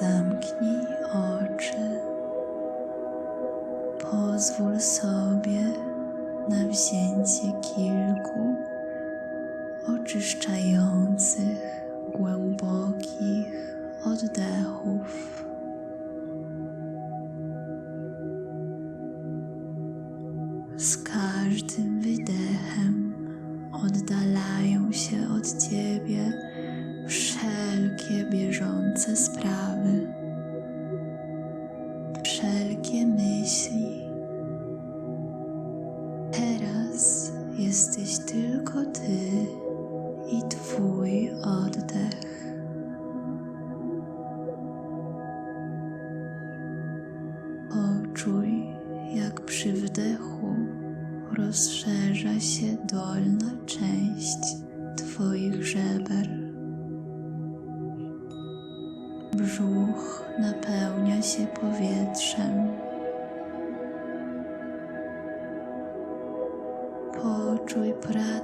Zamknij oczy. Pozwól sobie na wzięcie kilku oczyszczających, głębokich oddechów. Z każdym wydechem oddalają się od ciebie wszelkie bieżące sprawy,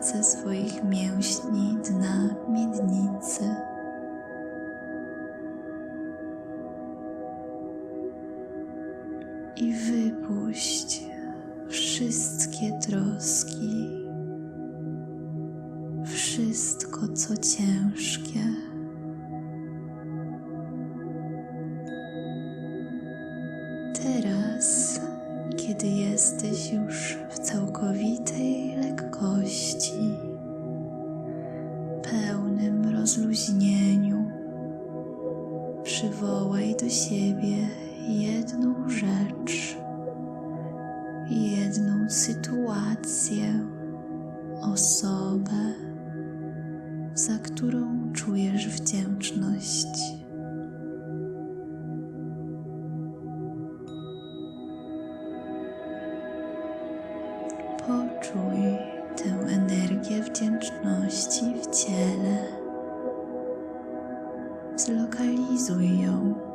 pracę swoich mięśni dna miednicy. I wypuść wszystkie troski, wszystko co ciężkie. Do siebie jedną rzecz, jedną sytuację, osobę, za którą czujesz wdzięczność. Poczuj tę energię wdzięczności w ciele. Zlokalizuj ją.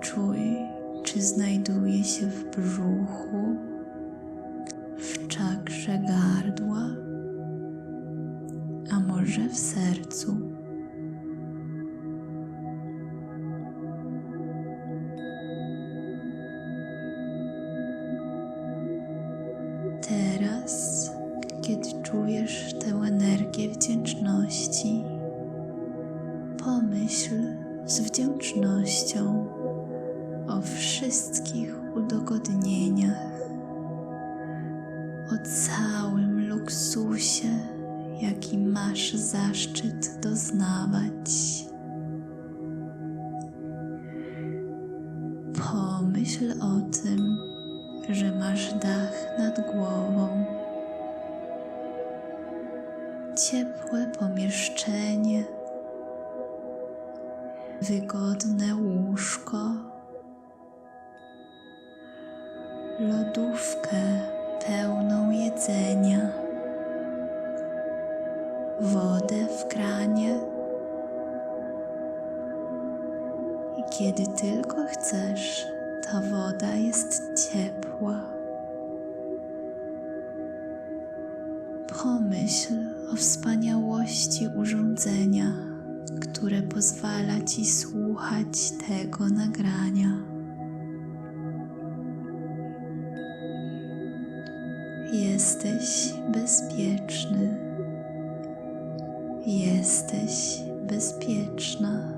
Poczuj, czy znajduje się w brzuchu, w czakrze gardła, a może w sercu. Teraz, kiedy czujesz tę energię wdzięczności, pomyśl z wdzięcznością wszystkich udogodnieniach, o całym luksusie, jaki masz zaszczyt doznawać. Pomyśl o tym, że masz dach nad głową, ciepłe pomieszczenie, wygodne łóżko, lodówkę pełną jedzenia, wodę w kranie. I kiedy tylko chcesz, ta woda jest ciepła. Pomyśl o wspaniałości urządzenia, które pozwala ci słuchać tego nagrania. Jesteś bezpieczny. Jesteś bezpieczna.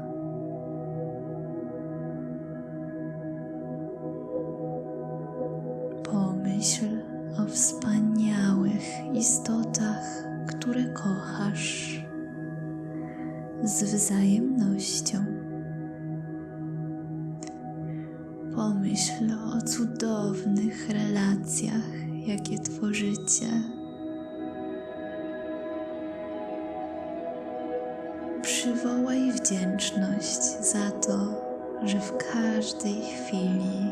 Pomyśl o wspaniałych istotach, które kochasz z wzajemnością. Pomyśl o cudownych relacjach, jakie tworzycie. Przywołaj wdzięczność za to, że w każdej chwili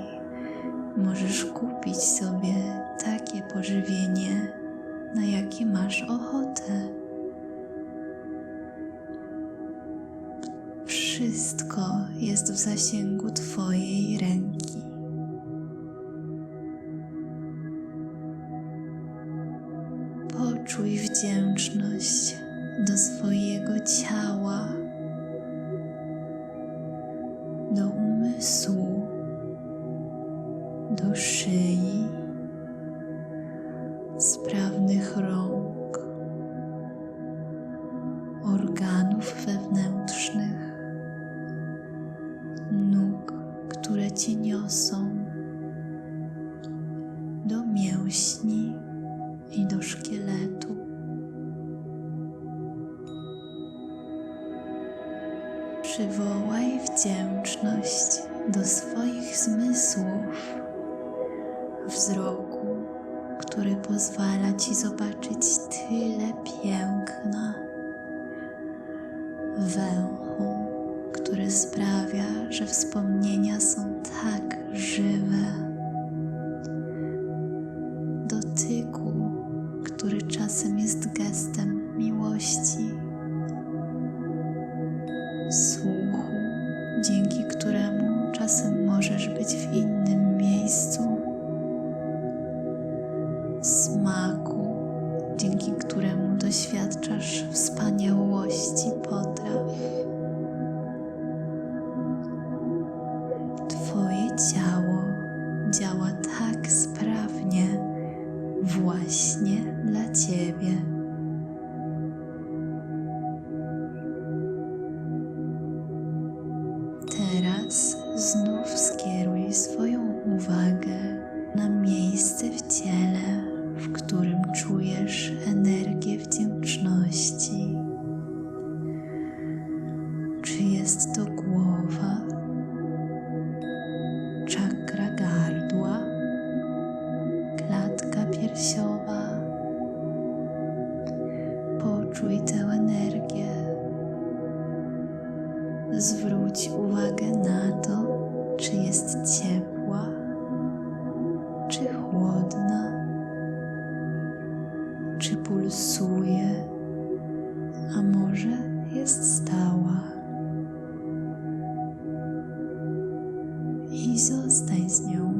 możesz kupić sobie takie pożywienie, na jakie masz ochotę. Wszystko jest w zasięgu Twojej ręki. Do umysłu, do szyi, sprawnych rąk, organów wewnętrznych, nóg, które cię niosą, do mięśni Przywołaj wdzięczność do swoich zmysłów, wzroku, który pozwala ci zobaczyć tyle piękna, węchu, który sprawia, że wspomnienia są tak żywe, Sweet. Teraz znów skieruj swoją uwagę na miejsce w ciele, w którym czujesz energię wdzięczności. Czy jest to głowa, czakra gardła, klatka piersiowa? Poczuj tę Zwróć uwagę na to, czy jest ciepła, czy chłodna, czy pulsuje, a może jest stała. I zostań z nią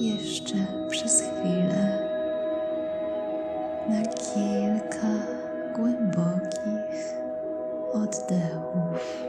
jeszcze przez chwilę na kilka głębokich oddechów.